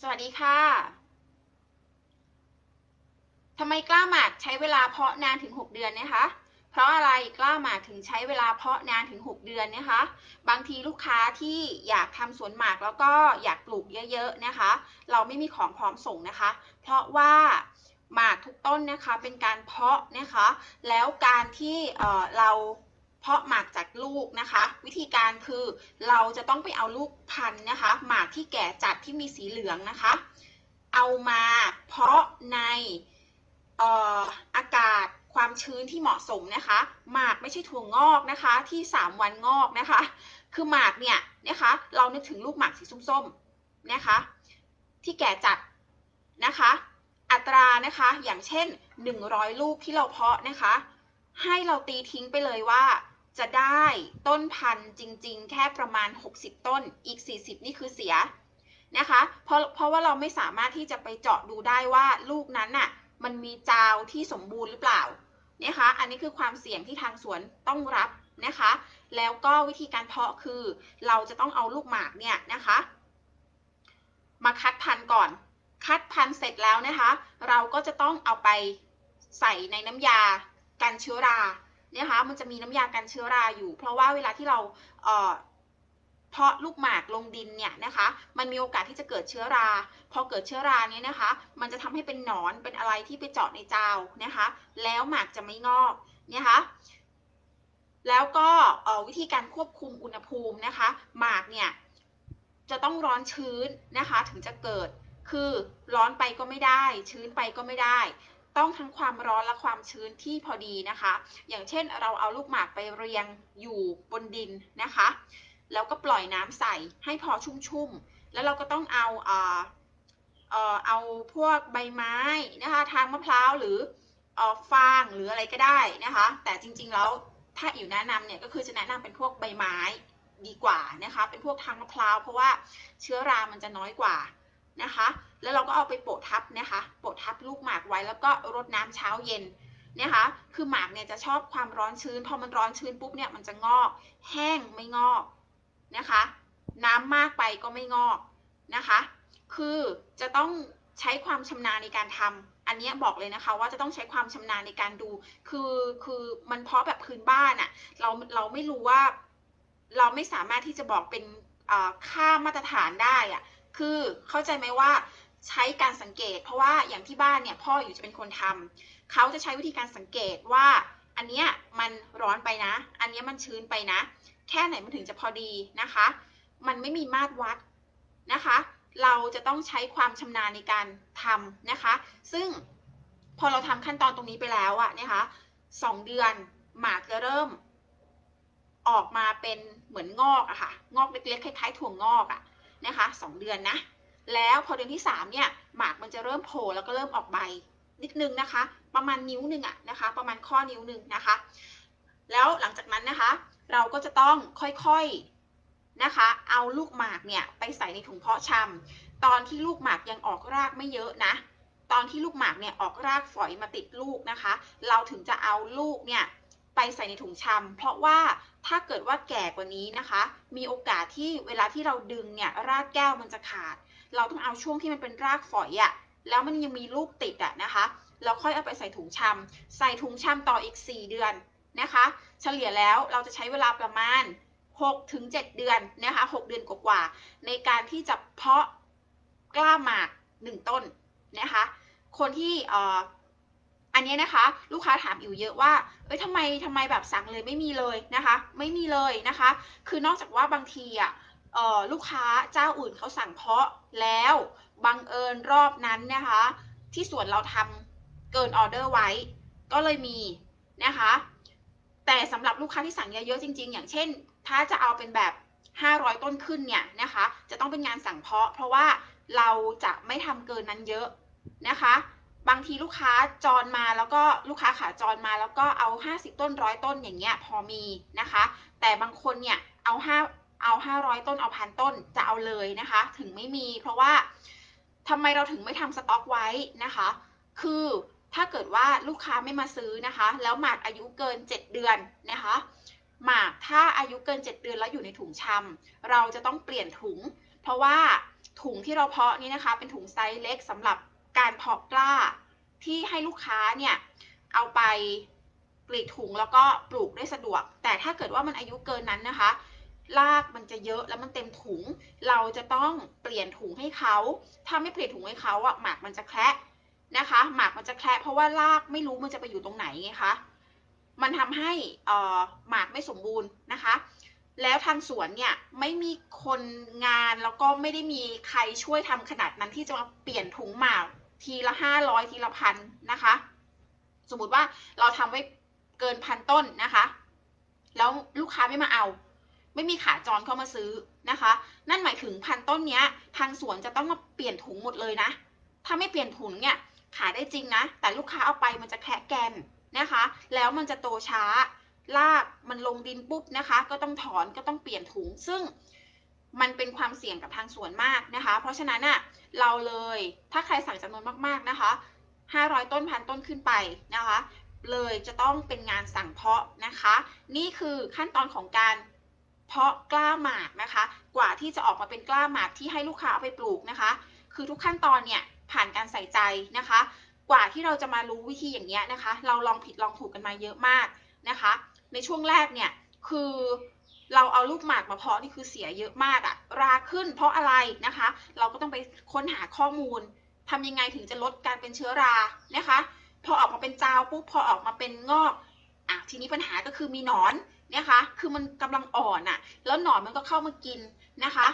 สวัสดีค่ะทำไมกล้าหมากใช้เวลาเพาะนานถึง 6 เดือนนะคะ เพราะอะไรกล้าหมากถึงใช้เวลาเพาะนานถึง 6 เดือนนะคะ บางทีลูกค้าที่อยากทำสวนหมากแล้วก็อยากปลูกเยอะๆนะคะ เราไม่มีของพร้อมส่งนะคะ เพราะว่าหมากทุกต้นนะคะเป็นการเพาะนะคะ แล้วการที่เเรา เพาะหมากจากลูกนะคะ วิธีการคือเราจะต้องไปเอาลูกพันธุ์นะคะ หมากที่แก่จัดที่มีสีเหลืองนะคะ เอามาเพาะในเอ่ออากาศความชื้นที่เหมาะสมนะคะ หมากไม่ใช่ถั่วงอกนะคะ ที่ 3 วันงอกนะคะ คือหมากเนี่ยนะคะ เรานึกถึงลูกหมากสีส้มๆนะคะ ที่แก่จัดนะคะ อัตรานะคะอย่างเช่น 100 ลูกที่เราเพาะนะคะ ให้เราตีทิ้งไปเลยว่า จะได้ต้นพันธุ์จริง ๆ แค่ประมาณ 60 ต้น อีก 40 นี่คือเสียนะคะ เพราะเพราะว่าเราไม่สามารถที่จะไปเจาะดูได้ว่าลูกนั้นน่ะมันมีจาวที่สมบูรณ์หรือเปล่านะคะ อันนี้คือความเสี่ยงที่ทางสวนต้องรับนะคะ แล้วก็วิธีการเพาะคือเราจะต้องเอาลูกหมากเนี่ยนะคะ มาคัดพันธุ์ก่อน คัดพันธุ์เสร็จแล้วนะคะ เราก็จะต้องเอาไปใส่ในน้ำยากันเชื้อรา นะคะ มันจะมีน้ำยากันเชื้อราอยู่ เพราะว่าเวลาที่เราเเพาะลูกหมากลงดินเนี่ยนะคะ มันมีโอกาสที่จะเกิดเชื้อรา พอเกิดเชื้อราเนี่ยนะคะ มันจะทำให้เป็นหนอนเป็นอะไรที่ไปเจาะในเจ้านะคะ แล้วหมากจะไม่งอกนะคะแล้วก็วิธีการควบคุมอุณหภูมินะคะ หมากเนี่ยจะต้องร้อนชื้นนะคะถึงจะเกิดคือร้อนไปก็ไม่ได้ ชื้นไปก็ไม่ได้ ต้องทั้งความร้อนและความชื้นที่พอดีนะคะ อย่างเช่นเราเอาลูกหมากไปเรียงอยู่บนดินนะคะ แล้วก็ปล่อยน้ำใส่ให้พอชุ่มๆ แล้วเราก็ต้องเอาเอ่อเอ่อเอาพวกใบไม้นะคะทางมะพร้าวหรือเอ่อฟางหรืออะไรก็ได้นะคะ แต่จริงๆแล้วถ้าอิ๋วแนะนำเนี่ยก็คือจะแนะนำเป็นพวกใบไม้ดีกว่านะคะ เป็นพวกทางมะพร้าวเพราะว่าเชื้อรามันจะน้อยกว่า นะคะ แล้วเราก็เอาไปโปะทับนะคะ โปะทับลูกหมากไว้แล้วก็รดน้ำเช้าเย็นนะคะ คือหมากเนี่ยจะชอบความร้อนชื้น พอมันร้อนชื้นปุ๊บเนี่ยมันจะงอก แห้งไม่งอกนะคะ น้ำมากไปก็ไม่งอกนะคะ คือจะต้องใช้ความชำนาญในการทำอันเนี้ยบอกเลยนะคะว่าจะต้องใช้ความชำนาญในการดู คือคือมันเพาะแบบพื้นบ้านอะ่ะเราเราไม่รู้ว่า เราไม่สามารถที่จะบอกเป็นค่ามาตรฐานได้อะ คือเข้าใจไหมว่าใช้การสังเกต เพราะว่าอย่างที่บ้านเนี่ยพ่ออยู่จะเป็นคนทำเขาจะใช้วิธีการสังเกตว่าอันเนี้ยมันร้อนไปนะ อันเนี้ยมันชื้นไปนะ แค่ไหนมันถึงจะพอดีนะคะ มันไม่มีมาตรวัดนะคะ เราจะต้องใช้ความชำนาญในการทำนะคะ ซึ่งพอเราทำขั้นตอนตรงนี้ไปแล้วอะนะคะสองเดือนหมากจะเริ่มออกมาเป็นเหมือนงอกอะค่ะ งอกเล็กๆคล้ายๆถั่วงอกอะ นะคะสองเดือนนะ แล้วพอเดือนที่สามเนี่ยหมากมันจะเริ่มโผล่แล้วก็เริ่มออกใบนิดนึงนะคะ ประมาณนิ้วหนึ่งอะนะคะ ประมาณข้อนิ้วหนึ่งนะคะ แล้วหลังจากนั้นนะคะ เราก็จะต้องค่อยๆนะคะ เอาลูกหมากเนี่ยไปใส่ในถุงเพาะชำตอนที่ลูกหมากยังออกรากไม่เยอะนะ ตอนที่ลูกหมากเนี่ยออกรากฝอยมาติดลูกนะคะ เราถึงจะเอาลูกเนี่ย ไปใส่ในถุงชำเพราะว่าถ้าเกิดว่าแก่กว่านี้นะคะ มีโอกาสที่เวลาที่เราดึงเนี่ยรากแก้วมันจะขาด เราต้องเอาช่วงที่มันเป็นรากฝอยอะแล้วมันยังมีลูกติดอะนะคะเราค่อยเอาไปใส่ถุงชำใส่ถุงชำต่ออีก 4 เดือนนะคะ เฉลี่ยแล้วเราจะใช้เวลาประมาณ6ถึง7เดือนนะคะ 6 เดือนกว่าๆในการที่จะเพาะกล้าหมาก 1 ต้นนะคะ คนที่เอันนี้นะคะ ลูกค้าถามอยู่เยอะว่าเอ้ยทำไมทำไมแบบสั่งเลยไม่มีเลยนะคะ ไม่มีเลยนะคะ คือนอกจากว่าบางทีอะออลูกค้าเจ้าอื่นเขาสั่งเพาะแล้วบังเอิญรอบนั้นนะคะ ที่ส่วนเราทำเกินออเดอร์ไว้ ก็เลยมีนะคะ แต่สำหรับลูกค้าที่สั่งเยอะๆจริง ๆ อย่างเช่น ถ้าจะเอาเป็นแบบ 500 ต้นขึ้นเนี่ยนะคะ จะต้องเป็นงานสั่งเพาะ เพราะว่าเราจะไม่ทำเกินนั้นเยอะนะคะ บางทีลูกค้าจรมาแล้วก็ลูกค้าขาจรมาแล้วก็เอา 50 ต้นร้อยต้นอย่างเงี้ยพอมีนะคะ แต่บางคนเนี่ยเอา5เอา 500 ต้นเอาพันต้นจะเอาเลยนะคะ ถึงไม่มี เพราะว่าทำไมเราถึงไม่ทำสต็อกไว้นะคะ คือถ้าเกิดว่าลูกค้าไม่มาซื้อนะคะ แล้วหมากอายุเกิน 7 เดือนนะคะหมากถ้าอายุเกิน 7 เดือนแล้วอยู่ในถุงชำเราจะต้องเปลี่ยนถุง เพราะว่าถุงที่เราเพาะนี้นะคะ เป็นถุงไซส์เล็กสำหรับ การเพาะกล้าที่ให้ลูกค้าเนี่ยเอาไปกรีดถุงแล้วก็ปลูกได้สะดวก แต่ถ้าเกิดว่ามันอายุเกินนั้นนะคะรากมันจะเยอะแล้วมันเต็มถุง เราจะต้องเปลี่ยนถุงให้เขาถ้าไม่เปลี่ยนถุงให้เขาอะหมากมันจะแคระนะคะหมากมันจะแคระเพราะว่ารากไม่รู้มันจะไปอยู่ตรงไหนไงคะมันทำให้เอ่อหมากไม่สมบูรณ์นะคะ แล้วทางสวนเนี่ยไม่มีคนงานแล้วก็ไม่ได้มีใครช่วยทำขนาดนั้นที่จะมาเปลี่ยนถุงหมาก ทีละห้าร้อยทีละพันนะคะ สมมติว่าเราทำไว้เกินพันต้นนะคะ แล้วลูกค้าไม่มาเอา ไม่มีขาจรเข้ามาซื้อนะคะ นั่นหมายถึงพันต้นเนี้ย ทางสวนจะต้องมาเปลี่ยนถุงหมดเลยนะ ถ้าไม่เปลี่ยนถุงเนี่ยขายได้จริงนะ แต่ลูกค้าเอาไปมันจะแคะแกนนะคะ แล้วมันจะโตช้า รากมันลงดินปุ๊บนะคะ ก็ต้องถอนก็ต้องเปลี่ยนถุง ซึ่ง มันเป็นความเสี่ยงกับทางสวนมากนะคะ เพราะฉะนั้นอะเราเลยถ้าใครสั่งจำนวนมากๆนะคะ 500 ต้นพันต้นขึ้นไปนะคะ เลยจะต้องเป็นงานสั่งเพาะนะคะ นี่คือขั้นตอนของการเพาะกล้าหมากนะคะ กว่าที่จะออกมาเป็นกล้าหมากที่ให้ลูกค้าเอาไปปลูกนะคะ คือทุกขั้นตอนเนี่ยผ่านการใส่ใจนะคะ กว่าที่เราจะมารู้วิธีอย่างเงี้ยนะคะ เราลองผิดลองถูกกันมาเยอะมากนะคะ ในช่วงแรกเนี่ยคือ เราเอาลูกหมากมาเพาะนี่คือเสียเยอะมากอะราขึ้นเพราะอะไรนะคะ เราก็ต้องไปค้นหาข้อมูลทำยังไงถึงจะลดการเป็นเชื้อรานะคะ พอออกมาเป็นจาวปุ๊บพอออกมาเป็นงอกอะทีนี้ปัญหาก็คือมีหนอนนะคะ คือมันกำลังอ่อนอะ่ะแล้วหนอนมันก็เข้ามากินนะคะ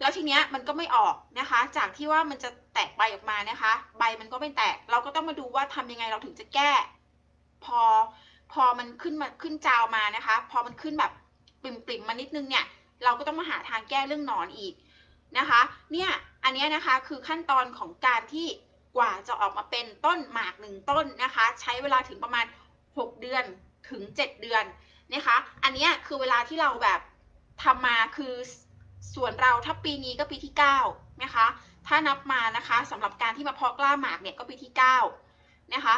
แล้วทีเนี้ยมันก็ไม่ออกนะคะ จากที่ว่ามันจะแตกใบออกมานะคะ ใบมันก็ไม่แตก เราก็ต้องมาดูว่าทำยังไงเราถึงจะแก้ พอพอมันขึ้นมาขึ้นจาวมานะคะ พอมันขึ้นแบบ ปริ่มๆมานิดนึงเนี่ยเราก็ต้องมาหาทางแก้เรื่องนอนอีกนะคะ เนี่ยอันนี้นะคะคือขั้นตอนของการที่กว่าจะออกมาเป็นต้นหมากหนึ่งต้นนะคะ ใช้เวลาถึงประมาณ 6 เดือนถึง 7 เดือนนะคะ อันนี้คือเวลาที่เราแบบทำมาคือส่วนเราถ้าปีนี้ก็ปีที่ 9 นะคะ ถ้านับมานะคะสำหรับการที่มาเพาะกล้าหมากเนี่ยก็ปีที่ 9 นะคะ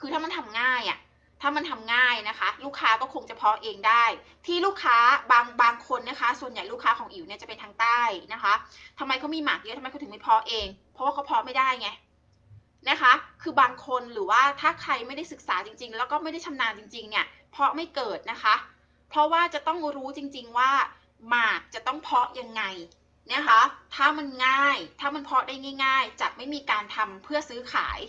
คือถ้ามันทำง่ายอะ่ะ ถ้ามันทำง่ายนะคะ ลูกค้าก็คงจะเพาะเองได้ ที่ลูกค้าบางบางคนนะคะ ส่วนใหญ่ลูกค้าของอิ๋วเนี่ยจะเป็นทางใต้นะคะทำไมเขามีหมากเยอะทำไมเขาถึงไม่เพาะเอง เพราะว่าเขาเพาะไม่ได้ไงนะคะ คือบางคนหรือว่าถ้าใครไม่ได้ศึกษาจริง ๆ แล้วก็ไม่ได้ชำนาญจริง ๆ เนี่ยเพาะไม่เกิดนะคะ เพราะว่าจะต้องรู้จริง ๆ ว่าหมากจะต้องเพาะยังไงนะคะ ถ้ามันง่าย ถ้ามันเพาะได้ง่าย ๆ จะไม่มีการทำเพื่อซื้อขาย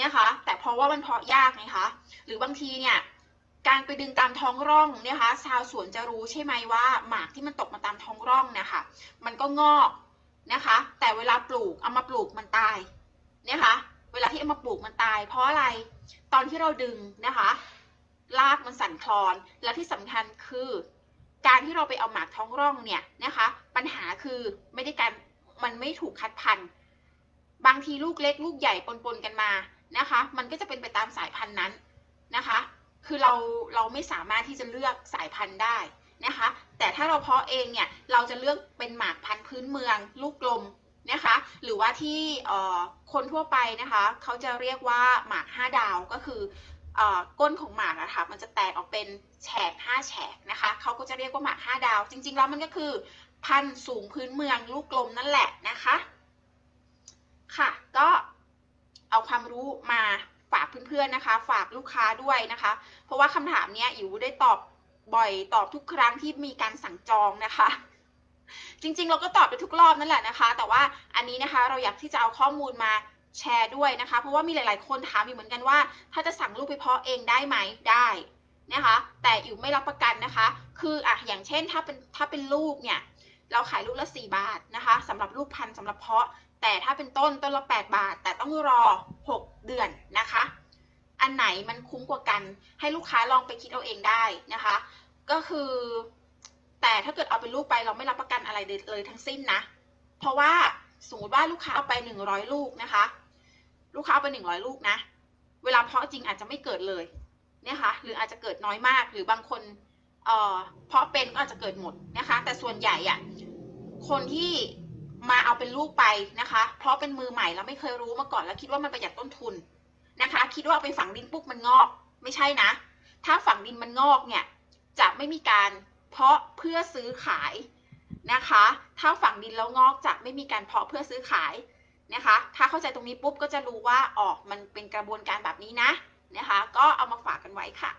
นะคะแต่เพราะว่ามันเพาะยากไงคะหรือบางทีเนี่ยการไปดึงตามท้องร่องนะคะชาวสวนจะรู้ใช่ไหมว่าหมากที่มันตกมาตามท้องร่องเนี่ยค่ะมันก็งอกนะคะ แต่เวลาปลูกเอามาปลูกมันตายนะคะเวลาที่เอามาปลูกมันตาย เพราะอะไรตอนที่เราดึงนะคะรากมันสั่นคลอนและที่สำคัญคือ การที่เราไปเอาหมากท้องร่องเนี่ยนะคะปัญหาคือไม่ได้การมันไม่ถูกคัดพันธุ์บางทีลูกเล็กลูกใหญ่ปนๆกันมา นะคะ มันก็จะเป็นไปตามสายพันธุ์นั้นนะคะ คือเราเราไม่สามารถที่จะเลือกสายพันธุ์ได้นะคะ แต่ถ้าเราเพาะเองเนี่ยเราจะเลือกเป็นหมากพันธุ์พื้นเมือง ลูกกลมนะคะ หรือว่าที่คนทั่วไปนะคะเขาจะเรียกว่าหมากห้าดาวก็คือก้นของหมากอะคะมันจะแตกออกเป็นแฉกห้าแฉกนะคะเขาก็จะเรียกว่าหมากห้าดาว จริง ๆ แล้วมันก็คือ พันธุ์สูงพื้นเมืองลูกกลมนั่นแหละนะคะ ค่ะ ก็ เอาความรู้มาฝากเพื่อนๆนะคะ ฝากลูกค้าด้วยนะคะ เพราะว่าคำถามเนี้ยอยู่ได้ตอบบ่อยตอบทุกครั้งที่มีการสั่งจองนะคะ จริงๆ เราก็ตอบไปทุกรอบนั่นแหละนะคะ แต่ว่าอันนี้นะคะเราอยากที่จะเอาข้อมูลมาแชร์ด้วยนะคะ เพราะว่ามีหลายๆ คนถามอยู่เหมือนกันว่า ถ้าจะสั่งลูกไปเพาะเองได้ไหมได้นะคะ แต่อยู่ไม่รับประกันนะคะ คืออะอย่างเช่นถ้าเป็นถ้าเป็นลูกเนี่ยเราขายลูกละ 4 บาทนะคะสำหรับลูกพันธุ์สำหรับเพาะ แต่ถ้าเป็นต้นต้นละ 8 บาท แต่ต้องรอ 6 เดือนนะคะ อันไหนมันคุ้มกว่ากัน ให้ลูกค้าลองไปคิดเอาเองได้นะคะ ก็คือ แต่ถ้าเกิดเอาเป็นลูกไปเราไม่รับประกันอะไรเลยทั้งสิ้นนะ เพราะว่าสมมติว่าลูกค้าเอาไปหนึ่งร้อยลูกนะคะ ลูกค้าเอาไปหนึ่งร้อยลูกนะ เวลาเพาะจริงอาจจะไม่เกิดเลยนะคะหรืออาจจะเกิดน้อยมากหรือบางคนเอ่อเพาะเป็นก็อาจจะเกิดหมดนะคะ แต่ส่วนใหญ่อะคนที่ มาเอาเป็นลูกไปนะคะ เพราะเป็นมือใหม่แล้วไม่เคยรู้มาก่อนแล้วคิดว่ามันประหยัดต้นทุนนะคะ คิดว่าเอาไปฝังดินปุ๊บมันงอก ไม่ใช่นะ ถ้าฝังดินมันงอกเนี่ยจะไม่มีการเพาะเพื่อซื้อขายนะคะ ถ้าฝังดินแล้วงอกจะไม่มีการเพาะเพื่อซื้อขายนะคะ ถ้าเข้าใจตรงนี้ปุ๊บก็จะรู้ว่าออกมันเป็นกระบวนการแบบนี้นะนะคะ ก็เอามาฝากกันไว้ค่ะ